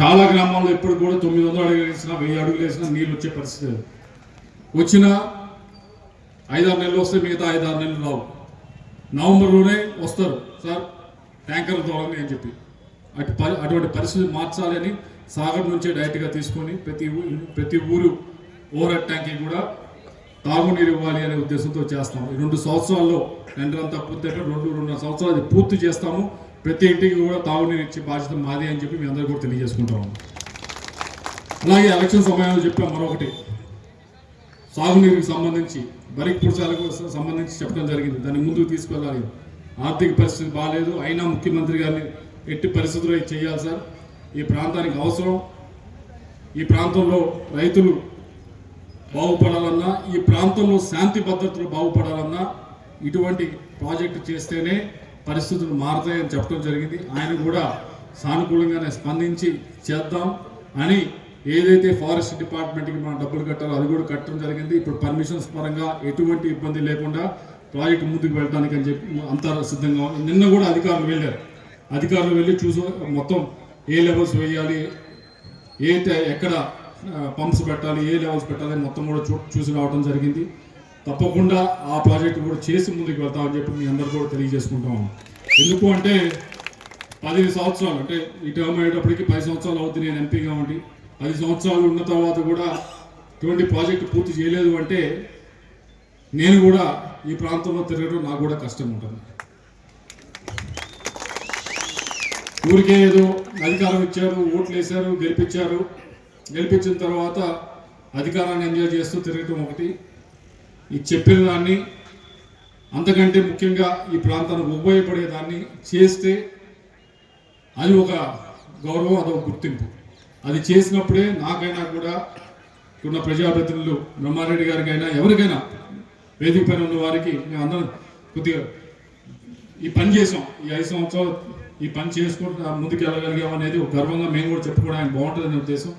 చాలా గ్రామాల్లో ఇప్పుడు కూడా తొమ్మిది వందలు అడుగులు వేసినా వెయ్యి అడుగులు వేసినా నీళ్ళు వచ్చే పరిస్థితి వచ్చిన ఐదారు నెలలు వస్తే మిగతా ఐదారు నెలలు రావు. నవంబర్లోనే వస్తారు. సార్ ట్యాంకర్ల ద్వారా అని చెప్పి. అటు పరి- అటువంటి పరిస్థితి మార్చాలని సాగర్ నుంచే డైరెక్ట్గా తీసుకొని ప్రతి ఊ- ప్రతి ఊరు ఓవర్ హెడ్ ట్యాంక్కి కూడా తాగునీరు ఇవ్వాలి అనే ఉద్దేశంతో చేస్తాము. రెండు సంవత్సరాల్లో టెండర్ అంతా పూర్తి రెండు రెండున్నర సంవత్సరాలు పూర్తి చేస్తాము. ప్రతి ఇంటికి కూడా తాగునీరు ఇచ్చే బాధ్యత మాది అని చెప్పి మీ అందరూ కూడా తెలియజేసుకుంటాము అలాగే ఎలక్షన్ సమయంలో చెప్పాం మరొకటి. సాగునీరుకి సంబంధించి బరికి పురుషాలకు సంబంధించి చెప్పడం జరిగింది. దాన్ని ముందుకు తీసుకెళ్ళాలి. ఆర్థిక పరిస్థితి బాగాలేదు అయినా ముఖ్యమంత్రి గారిని ఎట్టి పరిస్థితుల్లో చేయాలి సార్. ఈ ప్రాంతానికి అవసరం. ఈ ప్రాంతంలో రైతులు బాగుపడాలన్నా ఈ ప్రాంతంలో శాంతి భద్రతలు బాగుపడాలన్నా ఇటువంటి ప్రాజెక్టు చేస్తేనే పరిస్థితులు మారుతాయని చెప్పడం జరిగింది. ఆయన కూడా సానుకూలంగానే స్పందించి చేద్దాం అని ఏదైతే ఫారెస్ట్ డిపార్ట్మెంట్కి మనం డబ్బులు కట్టాలో అది కూడా కట్టడం జరిగింది. ఇప్పుడు పర్మిషన్స్ పరంగా ఎటువంటి ఇబ్బంది లేకుండా ప్రాజెక్ట్ ముందుకు వెళ్ళడానికి అని చెప్పి అంతా సిద్ధంగా ఉంది. నిన్న కూడా అధికారులు వెళ్ళారు. అధికారులు వెళ్ళి చూసి మొత్తం ఏ లెవెల్స్ వేయాలి ఏ ఎక్కడ పంప్స్ పెట్టాలి ఏ లెవెల్స్ పెట్టాలి మొత్తం కూడా చూ చూసి రావడం జరిగింది. తప్పకుండా ఆ ప్రాజెక్ట్ కూడా చేసి ముందుకు వెళ్తామని చెప్పి మీ అందరు కూడా తెలియజేసుకుంటాం ఎందుకు అంటే పదిహేను సంవత్సరాలు అంటే ఈ టర్మ్ అయ్యేటప్పటికి పది సంవత్సరాలు అవుతుంది నేను ఎంపీగా ఉండి. పది సంవత్సరాలు ఉన్న తర్వాత కూడా ఇటువంటి ప్రాజెక్ట్ పూర్తి చేయలేదు అంటే నేను కూడా ఈ ప్రాంతంలో తిరగడం నాకు కూడా కష్టం ఉంటుంది. ఊరికే ఏదో అధికారం ఇచ్చారు ఓట్లు వేశారు గెలిపించారు. గెలిపించిన తర్వాత అధికారాన్ని ఎంజాయ్ చేస్తూ తిరగటం ఒకటి. ఈ చెప్పిన దాన్ని అంతకంటే ముఖ్యంగా ఈ ప్రాంతానికి ఉపయోగపడేదాన్ని చేస్తే అది ఒక గౌరవం అదొక గుర్తింపు. అది చేసినప్పుడే నాకైనా కూడా ఉన్న ప్రజాప్రతినిధులు బ్రహ్మారెడ్డి గారికైనా ఎవరికైనా వేదిక పైన ఉన్న వారికి మేము అందరం కొద్దిగా ఈ పని చేసాం ఈ ఐదు సంవత్సరాలు ఈ పని చేసుకుంటూ ముందుకు వెళ్ళగలిగాం అనేది గర్వంగా మేము కూడా చెప్పుకోవడానికి బాగుంటుందనే ఉద్దేశం.